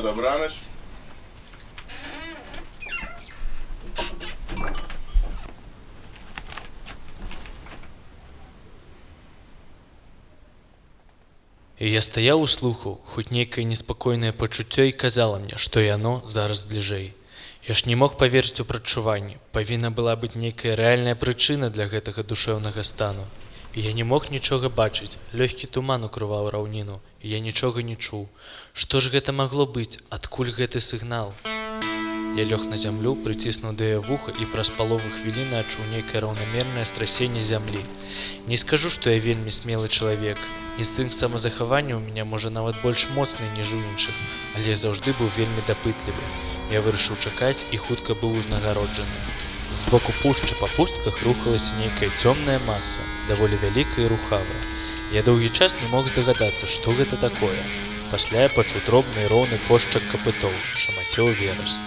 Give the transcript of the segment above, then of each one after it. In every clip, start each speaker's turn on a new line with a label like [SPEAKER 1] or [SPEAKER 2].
[SPEAKER 1] Добраніч.
[SPEAKER 2] І я стаяў у слуху, хоць нейкае неспакойнае пачуццё і казала мне, што яно зараз бліжэй. Я ж не мог паверыць у прачуванні. Павінна была быць нейкая рэальная прычына для гэтага душэўнага стану. І я не мог нічога бачыць. Лёгкі туман укрываў раўніну, я нічога не чуў. Што ж гэта магло быць, адкуль гэты сігнал? Я лёг на зямлю, прыціснуў да яе вуха і праз палову хвіліны адчуў нейкае раўнамернае страсенне зямлі. Не скажу, што я вельмі смелы чалавек. Інстынкт самазахавання ў мяне можа нават больш моцны, ніж у іншых, але я заўжды быў вельмі дапытлівы. Я вырашыў чакаць і хутка быў узнагароджаны. З боку пушчы па пустках рухалася нейкая цёмная маса, даволі вялікая і рухавая. Я доўгі час не мог здагадацца, што гэта такое. Пасля я пачуў дробны роўны пошчак капытоў, шамацеў верас.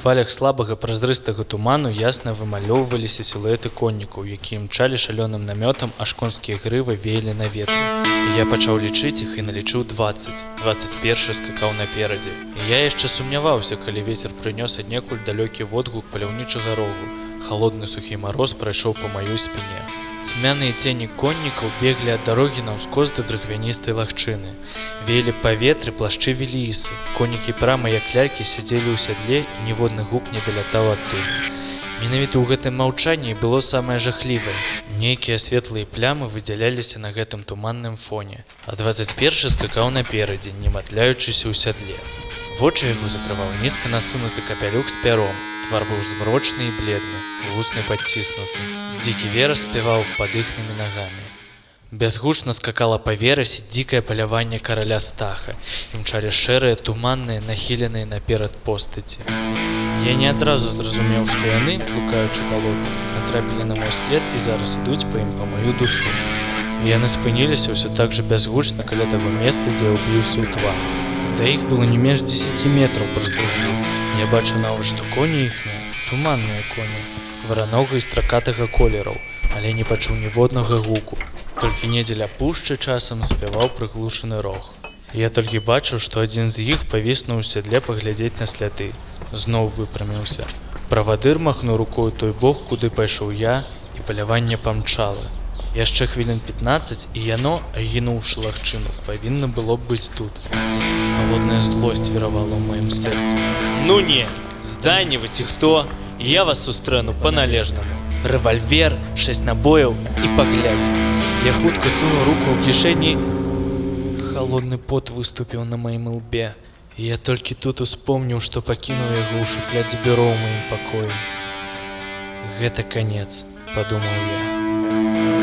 [SPEAKER 2] Хвалях слабага празрыстага туману ясна вымалёўваліся сілуэты коннікаў, якія мчалі шалёным намётам, аж конскія грывы веялі на ветры. І я пачаў лічыць іх і налічыў 20. 21 скакаў наперадзе. І я яшчэ сумняваўся, калі вецер прынёс аднекуль далёкі водгук паляўнічага рогу. Халодны сухі мароз прайшоў па маёй спіне. Цьмяныя цені коннікаў беглі ад дарогі на ўскос да дрыгвяністай лагчыны. Веялі паветры плашчы велісы. Конікі прама як лялькі сядзелі ў сядле і ніводны гук не далятаў адтуль. Менавіта ў гэтым маўчанні было самае жахлівае. Нейкія светлыя плямы выдзяляліся на гэтым туманным фоне, а 21 скакаў наперадзе, не матляючыся ў сядле. Вочы яго закрываў нізка насунуты капялюк з пяром. Твар быў змрочны і бледны, вусны падціснуты. Дзікі верас спяваў пад іхнымі нагамі. Бязгучна скакала па верасе дзікае паляванне караля стаха. Імчалі шэрыя, туманныя, нахіленыя наперад постаці. Я не адразу зразумеў, што яны, блукаючы балота, натрапілі на мой след і зараз ідуць па ім па маю душу. Яны спыніліся ўсё так жа бязгучна каля таго месца, дзе ўбіўся ў твар. Да іх было не менш 10 метраў праз другу. Я бачу нават, што коні іхныя, туманныя коні, варанога і стракатага колераў, але не пачуў ніводнага гуку. Толькі недзе ля пушчы часам спяваў прыглушаны рог. Я толькі бачыў, што адзін з іх павіснуў у сядле паглядзець на сляды. Зноў выпраміўся. Правадыр махнуў рукою той бок, куды пайшоў я, і паляванне памчала. Яшчэ хвілін 15 і яно, агінуўшы лагчыну, павінна было быць тут. Холодная злосць віравала ў маім сэрцы. Ну не, зданівы ці хто, я вас сустрэну па-належнаму. Рэвальвер, шэсць набояў і паглядзь. Я хутка сунуў руку ў кішэні. Холодны пот выступіў на маім лбе. Я толькі тут успомніў, што пакінуў яго ў шуфляць бюро маім пакоі. Гэта канец, падумаў я.